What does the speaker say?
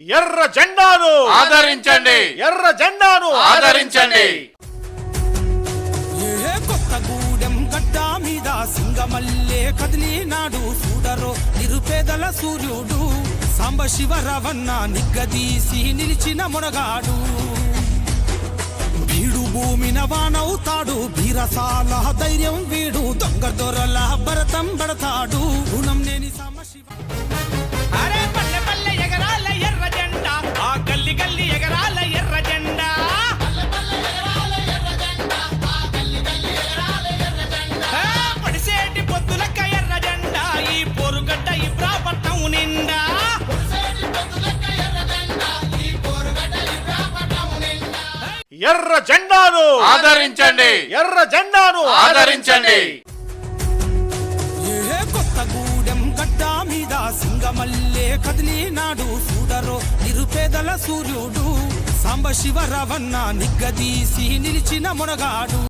ఎర్ర జెండాను ఆదరించండి. ఎర్ర జెండాను ఆదరించండి. కొత్తగూడెం గడ్డ మీద సింగమల్లే కదిలినాడు చూడరో నిరుపేదల సూర్యుడు సాంబశివ రవన్న నిగ్గదీసి నిలిచిన మునగాడు. వీడు భూమిన వానవుతాడు బీరసాల ధైర్యం వీడు దొంగ దొరల భరతం పడతాడు. రుణం నేని సాంబశివ ఎర్ర జెండాను ఆదరించండి. ఎర్ర జెండాను ఆదరించండి. కొత్తగూడెం గడ్డ మీద సింగమల్లే కదిలినాడు చూడరో నిరుపేదల సూర్యుడు సాంబశివ రవన్న నిగ్గదీసి నిలిచిన మునగాడు.